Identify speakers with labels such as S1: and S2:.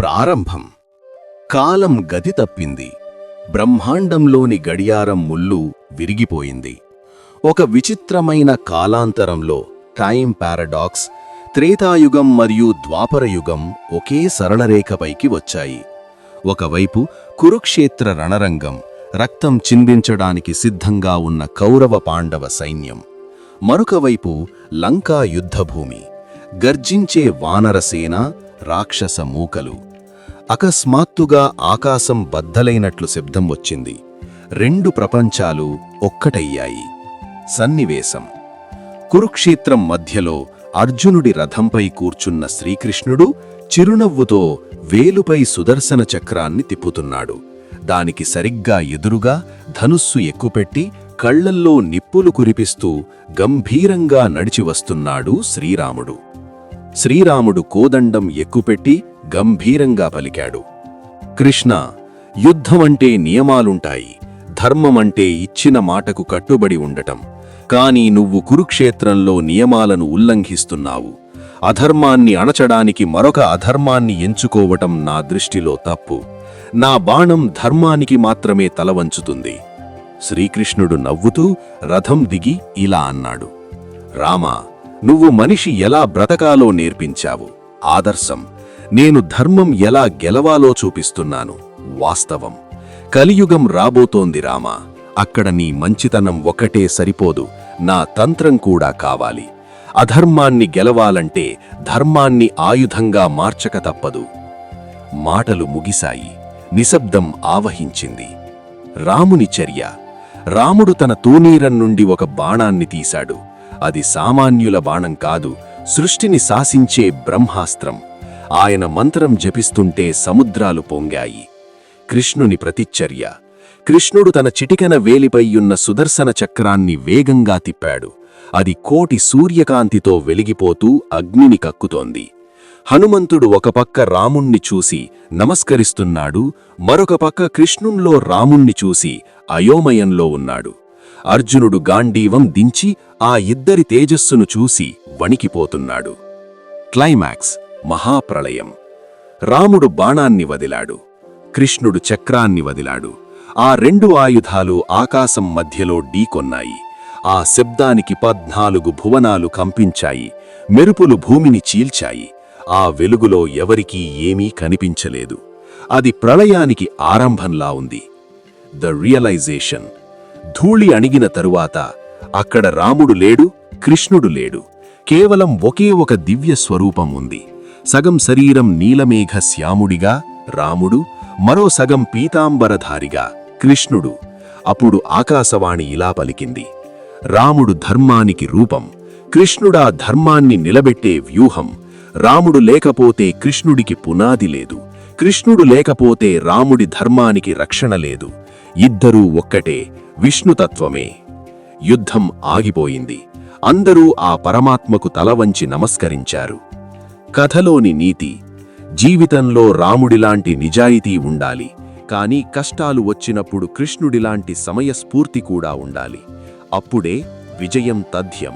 S1: ప్రారంభం. కాలం గతి తప్పింది. బ్రహ్మాండంలోని గడియారం ముళ్ళు విరిగిపోయింది. ఒక విచిత్రమైన కాలాంతరంలో టైం పారాడాక్స్ త్రేతాయుగం మరియు ద్వాపరయుగం ఒకే సరళరేఖపైకి వచ్చాయి. ఒకవైపు కురుక్షేత్ర రణరంగం రక్తం చిందించడానికి సిద్ధంగా ఉన్న కౌరవ పాండవ సైన్యం. మరొకవైపు లంకా యుద్ధభూమి గర్జించే వానరసేన రాక్షస మూకలు. అకస్మాత్తుగా ఆకాశం బద్దలైనట్లు శబ్దం వచ్చింది. రెండు ప్రపంచాలు ఒక్కటయ్యాయి. సన్నివేశం. కురుక్షేత్రం మధ్యలో అర్జునుడి రథంపై కూర్చున్న శ్రీకృష్ణుడు చిరునవ్వుతో వేలుపై సుదర్శన చక్రాన్ని తిప్పుతున్నాడు. దానికి సరిగ్గా ఎదురుగా ధనుస్సు ఎక్కుపెట్టి కళ్ళల్లో నిప్పులు కురిపిస్తూ గంభీరంగా నడిచి వస్తున్నాడు శ్రీరాముడు. శ్రీరాముడు కోదండం ఎక్కుపెట్టి గంభీరంగా పలికాడు. కృష్ణ యుద్ధమంటే నియమాలుంటాయి ధర్మమంటే ఇచ్చిన మాటకు కట్టుబడి ఉండటం. కాని నువ్వు కురుక్షేత్రంలో నియమాలను ఉల్లంఘిస్తున్నావు. అధర్మాన్ని అణచడానికి మరొక అధర్మాన్ని ఎంచుకోవటం నా దృష్టిలో తప్పు. నా బాణం ధర్మానికి మాత్రమే తలవంచుతుంది. శ్రీకృష్ణుడు నవ్వుతూ రథం దిగి ఇలా అన్నాడు. రామా నువ్వు మనిషి ఎలా బ్రతకాలో నేర్పించావు. ఆదర్శం నేను ధర్మం ఎలా గెలవాలో చూపిస్తున్నాను. వాస్తవం. కలియుగం రాబోతోంది రామా. అక్కడ నీ మంచితనం ఒకటే సరిపోదు. నా తంత్రం కూడా కావాలి. అధర్మాన్ని గెలవాలంటే ధర్మాన్ని ఆయుధంగా మార్చక తప్పదు. మాటలు ముగిశాయి. నిశ్శబ్దం ఆవహించింది. రాముని చర్య. రాముడు తన తూనీరం నుండి ఒక బాణాన్ని తీశాడు. అది సామాన్యుల బాణం కాదు. సృష్టిని శాసించే బ్రహ్మాస్త్రం. ఆయన మంత్రం జపిస్తుంటే సముద్రాలు పొంగాయి. కృష్ణుని ప్రతిచర్య. కృష్ణుడు తన చిటికెన వేలిపైయున్న సుదర్శన చక్రాన్ని వేగంగా తిప్పాడు. అది కోటి సూర్యకాంతితో వెలిగిపోతూ అగ్నిని కక్కుతోంది. హనుమంతుడు ఒకపక్క రాముణ్ణి చూసి నమస్కరిస్తున్నాడు మరొక పక్క కృష్ణుంలో రాముణ్ణి చూసి అయోమయంలో ఉన్నాడు. అర్జునుడు గాంధీవం దించి ఆ ఇద్దరి తేజస్సును చూసి వణికిపోతున్నాడు. క్లైమాక్స్. మహాప్రళయం. రాముడు బాణాన్ని వదిలాడు. కృష్ణుడు చక్రాన్ని వదిలాడు. ఆ రెండు ఆయుధాలు ఆకాశం మధ్యలో ఢీకొన్నాయి. ఆ శబ్దానికి పద్నాలుగు భువనాలు కంపించాయి. మెరుపులు భూమిని చీల్చాయి. ఆ వెలుగులో ఎవరికీ ఏమీ కనిపించలేదు. అది ప్రళయానికి ఆరంభంలా ఉంది. ద రియలైజేషన్ ధూళి అణిగిన తరువాత అక్కడ రాముడు లేడు కృష్ణుడు లేడు. కేవలం ఒకే ఒక దివ్య స్వరూపం ఉంది. సగం శరీరం నీలమేఘ శ్యాముడిగా రాముడు మరో సగం పీతాంబరధారిగా కృష్ణుడు. అప్పుడు ఆకాశవాణి ఇలా పలికింది. రాముడు ధర్మానికి రూపం కృష్ణుడా ధర్మాన్ని నిలబెట్టే వ్యూహం రాముడు లేకపోతే కృష్ణుడికి పునాది లేదు కృష్ణుడు లేకపోతే రాముడి ధర్మానికి రక్షణ లేదు. ఇద్దరూ ఒక్కటే విష్ణుతత్వమే. యుద్ధం ఆగిపోయింది. అందరూ ఆ పరమాత్మకు తలవంచి నమస్కరించారు. కథలోని నీతి. జీవితంలో రాముడిలాంటి నిజాయితీ ఉండాలి. కాని కష్టాలు వచ్చినప్పుడు కృష్ణుడిలాంటి సమయస్ఫూర్తి కూడా ఉండాలి. అప్పుడే విజయం తథ్యం.